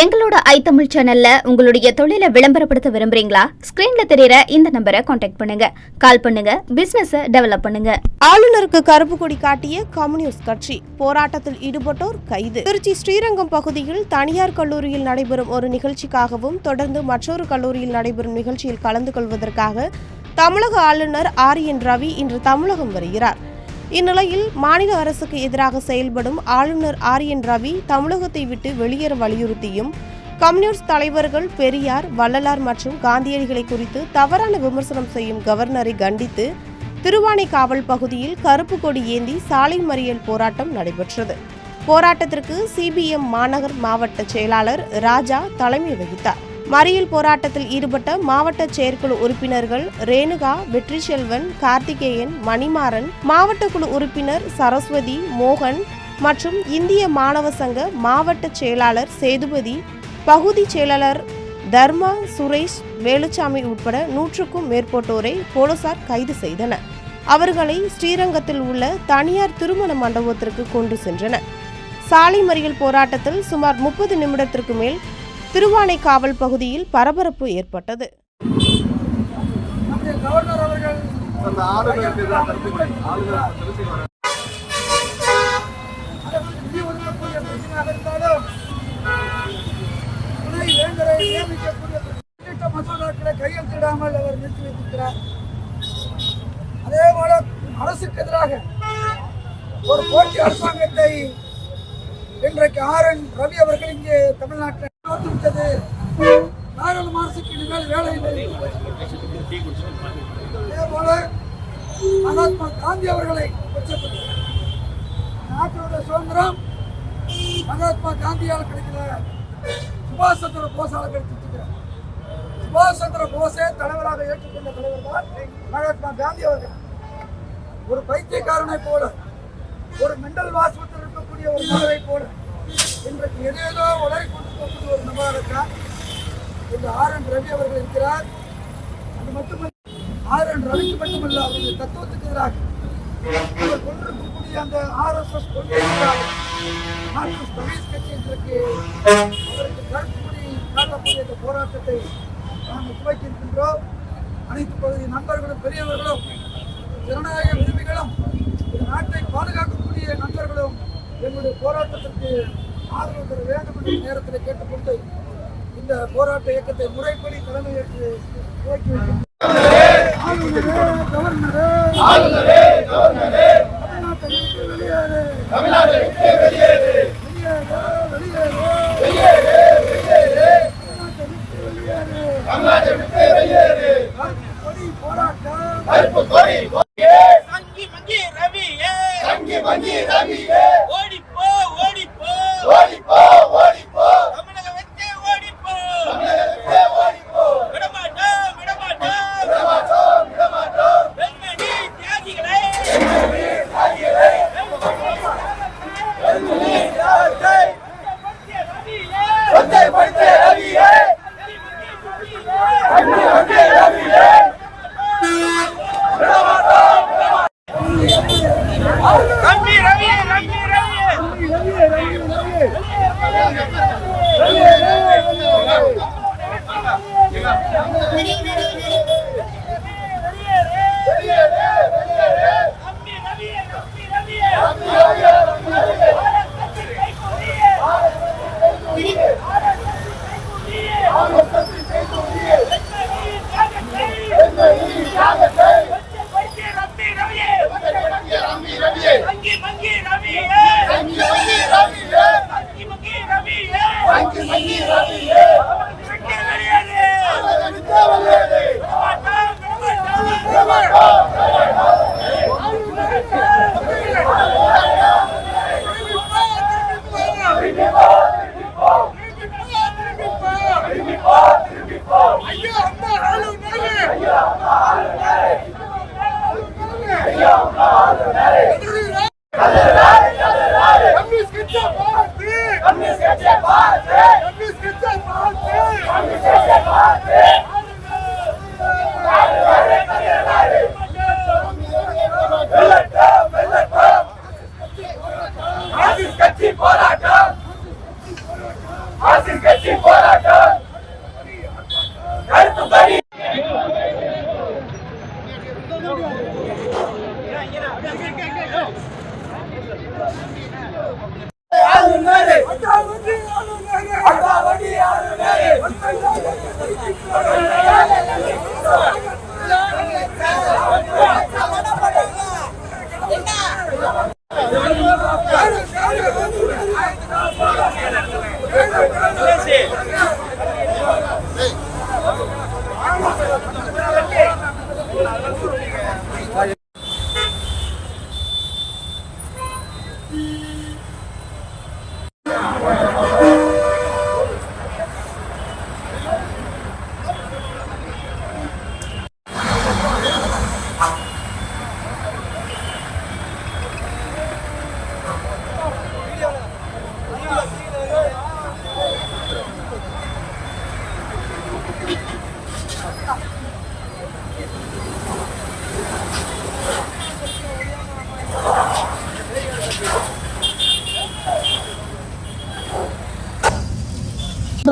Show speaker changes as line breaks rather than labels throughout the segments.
எங்களோட ஐ தமிழ் சேனல்ல உங்களுடைய தொழிலை விளம்பரப்படுத்த விரும்புறீங்களா? ஸ்கிரீன்ல தெரியற இந்த நம்பரை காண்டாக்ட் பண்ணுங்க. கால் பண்ணுங்க. பிசினஸ் டெவலப் பண்ணுங்க.
ஆளுநருக்கு கருப்பு கொடி காட்டிய கம்யூனிஸ்ட் கட்சி. போராட்டத்தில் ஈடுபட்டோர் கைது. திருச்சி ஸ்ரீரங்கம் பகுதியில் தனியார் கல்லூரியில் நடைபெறும் ஒரு நிகழ்ச்சிக்காகவும் தொடர்ந்து மற்றொரு கல்லூரியில் நடைபெறும் நிகழ்ச்சியில் கலந்து கொள்வதற்காக தமிழக ஆளுநர் ஆர் என் ரவி இன்று தமிழகம் வருகிறார். இந்நிலையில் மாநில அரசுக்கு எதிராக செயல்படும் ஆளுநர் ஆர் என் ரவி தமிழகத்தை விட்டு வெளியேற வலியுறுத்தியும் கம்யூனிஸ்ட் தலைவர்கள் பெரியார் வள்ளலார் மற்றும் காந்தியடிகளை குறித்து தவறான விமர்சனம் செய்யும் கவர்னரை கண்டித்து திருவானை காவல் பகுதியில் கருப்பு கொடி ஏந்தி சாலை மறியல் போராட்டம் நடைபெற்றது. போராட்டத்திற்கு சிபிஎம் மாநகர் மாவட்ட செயலாளர் ராஜா தலைமை வகித்தார். மறியல் போராட்டத்தில் ஈடுபட்ட மாவட்ட செயற்குழு உறுப்பினர்கள் ரேணுகா வெற்றி செல்வன் கார்த்திகேயன் மணிமாறன் மாவட்ட குழு உறுப்பினர் சரஸ்வதி மோகன் மற்றும் இந்திய மாணவ சங்க மாவட்ட செயலாளர் சேதுபதி பகுதி செயலாளர் தர்மா சுரேஷ் வேலுச்சாமி உட்பட நூற்றுக்கும் மேற்பட்டோரை போலீசார் கைது செய்தனர். அவர்களை ஸ்ரீரங்கத்தில் உள்ள தனியார் திருமண மண்டபத்திற்கு கொண்டு சென்றனர். சாலை மறியல் போராட்டத்தில் சுமார் முப்பது நிமிடத்திற்கு மேல் திருவானைக்காவல் பகுதியில் பரபரப்பு ஏற்பட்டது.
கையெழுத்திடாமல் அவர் நிறுத்தி வைத்திருக்கிறார் அதே போல அரசுக்கு எதிராக ஒரு போட்டி அரசாங்கத்தை இன்றைக்கு ஆர் என் ரவி அவர்கள் இங்கே தமிழ்நாட்டில் தோற்றுவிட்டது நாடாளுமன்ற அரசுக்கு இனிமேல் வேலை இல்லை. அதே போல மகாத்மா காந்தி அவர்களை கொச்சப்படுத்தி நாட்டோட சுதந்திரம் மகாத்மா காந்தியால் கிடைக்கல சுபாஷ் சந்திர போஸால் கிடைச்சிருக்கு சுபாஷ் சந்திர போஸே தலைவராக ஏற்றுக்கொண்ட தலைவர் தான் மகாத்மா காந்தி அவர்கள். ஒரு பைத்தியக்காரனை போல ஒரு மெண்டல் வாசத்தில் இருக்கக்கூடிய ஒரு நபரை போல இன்றைக்கு எதேதோ போகக்கூடிய இந்த ஆர் என் ரவி அவர்கள் இருக்கிறார். அது மட்டுமல்ல ஆர் என் ரவிக்கு மட்டுமல்ல அவருடைய தத்துவத்துக்கு எதிராக அவர் கொண்டிருக்கக்கூடிய அந்த ஆர்எஸ்எஸ் கொண்டிருக்கிறார் மார்க்சிஸ்ட் கம்யூனிஸ்ட் கட்சி இன்றைக்கு அவருக்கு கருப்புப்படி காட்டக்கூடிய இந்த போராட்டத்தை நாங்கள் துவக்கி இருக்கின்றோம் அனைத்து பகுதி நண்பர்களும் பெரியவர்களும் ஜனநாயக விரும்பிகளும் இந்த நாட்டை பாதுகாக்கக்கூடிய நண்பர்களும் எங்களுடைய போராட்டத்திற்கு ஆதரவு தர வேண்டும் என்ற நேரத்தில் கேட்டுக்கொண்டு இந்த போராட்ட இயக்கத்தை முறைப்படி தலைமையேற்று துவக்கி ஆளுநரே கவர்னரே தமிழ்நாட்டை விட்டு வெளியேறு.
கம்யூனிஸ்ட் கட்சி பாரதி கம்யூனிஸ்ட் கட்சி பாரதி
அட்டாவடி ஆளுநரே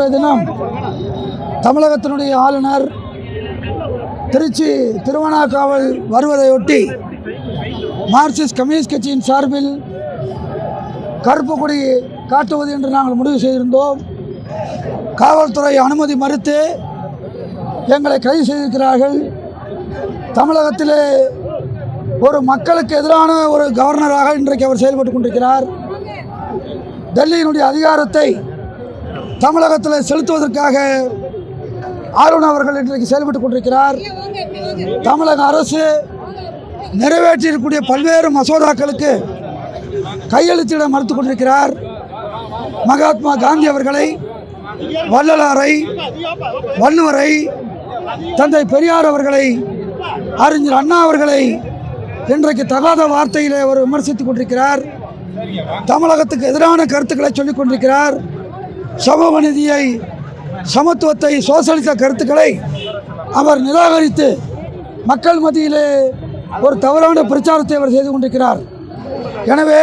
இன்றைய தினம் தமிழகத்தினுடைய ஆளுநர் திருச்சி திருவண்ணாக்காவல் வருவதையொட்டி மார்க்சிஸ்ட் கம்யூனிஸ்ட் கட்சியின் சார்பில் கருப்பு கொடி காட்டுவது என்று நாங்கள் முடிவு செய்திருந்தோம். காவல்துறை அனுமதி மறுத்து எங்களை கைது செய்திருக்கிறார்கள். தமிழகத்திலே ஒரு மக்களுக்கு எதிரான ஒரு கவர்னராக இன்றைக்கு அவர் செயல்பட்டு கொண்டிருக்கிறார். டெல்லியினுடைய அதிகாரத்தை தமிழகத்தில் செலுத்துவதற்காக ஆளுநர் அவர்கள் இன்றைக்கு செயல்பட்டு கொண்டிருக்கிறார். தமிழக அரசு நிறைவேற்றியிருக்கக்கூடிய பல்வேறு மசோதாக்களுக்கு கையெழுத்திட மறுத்து கொண்டிருக்கிறார். மகாத்மா காந்தி அவர்களை வள்ளலாரை வள்ளுவரை தந்தை பெரியார் அவர்களை அறிஞர் அண்ணா அவர்களை இன்றைக்கு தகாத வார்த்தையிலே அவர் விமர்சித்துக் கொண்டிருக்கிறார். தமிழகத்துக்கு எதிரான கருத்துக்களை சொல்லிக் கொண்டிருக்கிறார். சமூக சமத்துவத்தை சோசலிச கருத்துக்களை அவர் நிராகரித்து மக்கள் மத்தியிலே ஒரு தவறான பிரச்சாரத்தை அவர் செய்து கொண்டிருக்கிறார். எனவே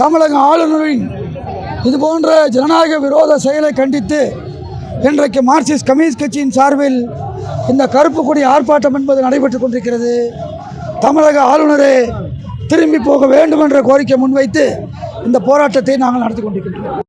தமிழக ஆளுநரின் இது போன்ற ஜனநாயக விரோத செயலை கண்டித்து இன்றைக்கு மார்க்சிஸ்ட் கம்யூனிஸ்ட் கட்சியின் சார்பில் இந்த கருப்பு கொடி ஆர்ப்பாட்டம் என்பது நடைபெற்றுக் கொண்டிருக்கிறது. தமிழக ஆளுநரே திரும்பி போக வேண்டும் என்ற கோரிக்கை முன்வைத்து இந்த போராட்டத்தை நாங்கள் நடத்தி கொண்டிருக்கின்றோம்.